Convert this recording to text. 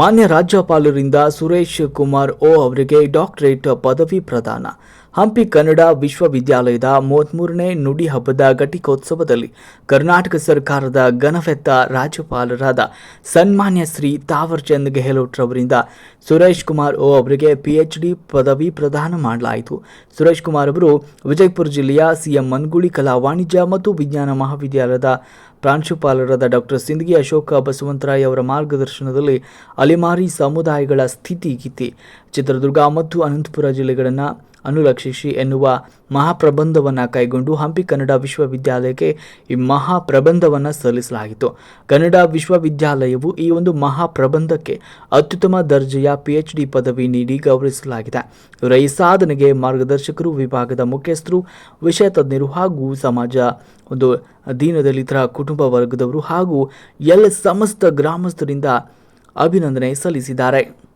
ಮಾನ್ಯ ರಾಜ್ಯಪಾಲರಿಂದ ಸುರೇಶ್ ಕುಮಾರ್ ಓ ಅವರಿಗೆ ಡಾಕ್ಟರೇಟ್ ಪದವಿ ಪ್ರದಾನ. ಹಂಪಿ ಕನ್ನಡ ವಿಶ್ವವಿದ್ಯಾಲಯದ ಮೂವತ್ಮೂರನೇ ನುಡಿ ಹಬ್ಬದ ಘಟಿಕೋತ್ಸವದಲ್ಲಿ ಕರ್ನಾಟಕ ಸರ್ಕಾರದ ಘನವೆತ್ತ ರಾಜ್ಯಪಾಲರಾದ ಸನ್ಮಾನ್ಯ ಶ್ರೀ ತಾವರ್ಚಂದ್ ಗೆಹ್ಲೋಟ್ ರವರಿಂದ ಸುರೇಶ್ ಕುಮಾರ್ ಓ ಅವರಿಗೆ ಪಿಎಚ್ಡಿ ಪದವಿ ಪ್ರದಾನ ಮಾಡಲಾಯಿತು. ಸುರೇಶ್ ಕುಮಾರ್ ಅವರು ವಿಜಯಪುರ ಜಿಲ್ಲೆಯ ಸಿಎಂ ಮನ್ಗುಳಿ ಕಲಾ ವಾಣಿಜ್ಯ ಮತ್ತು ವಿಜ್ಞಾನ ಮಹಾವಿದ್ಯಾಲಯದ ಪ್ರಾಂಶುಪಾಲರಾದ ಡಾಕ್ಟರ್ ಸಿಂದಗಿ ಅಶೋಕ ಬಸವಂತರಾಯ್ ಅವರ ಮಾರ್ಗದರ್ಶನದಲ್ಲಿ ಅಲೆಮಾರಿ ಸಮುದಾಯಗಳ ಸ್ಥಿತಿ ಗೀತಿ. ಚಿತ್ರದುರ್ಗ ಮತ್ತು ಅನಂತಪುರ ಜಿಲ್ಲೆಗಳನ್ನು ಅನುಲಕ್ಷಿಸಿ ಎನ್ನುವ ಮಹಾಪ್ರಬಂಧವನ್ನು ಕೈಗೊಂಡು ಹಂಪಿ ಕನ್ನಡ ವಿಶ್ವವಿದ್ಯಾಲಯಕ್ಕೆ ಈ ಮಹಾಪ್ರಬಂಧವನ್ನು ಸಲ್ಲಿಸಲಾಗಿತ್ತು. ಕನ್ನಡ ವಿಶ್ವವಿದ್ಯಾಲಯವು ಈ ಒಂದು ಮಹಾಪ್ರಬಂಧಕ್ಕೆ ಅತ್ಯುತ್ತಮ ದರ್ಜೆಯ ಪಿಎಚ್ಡಿ ಪದವಿ ನೀಡಿ ಗೌರವಿಸಲಾಗಿದೆ. ಇವರ ಈ ಸಾಧನೆಗೆ ಮಾರ್ಗದರ್ಶಕರು, ವಿಭಾಗದ ಮುಖ್ಯಸ್ಥರು, ವಿಷಯ ತಜ್ಞರು ಹಾಗೂ ಸಮಾಜ, ಒಂದು ದೀನದಲಿತರ ಕುಟುಂಬ ವರ್ಗದವರು ಹಾಗೂ ಎಲ್ಲ ಸಮಸ್ತ ಗ್ರಾಮಸ್ಥರಿಂದ ಅಭಿನಂದನೆ ಸಲ್ಲಿಸಿದ್ದಾರೆ.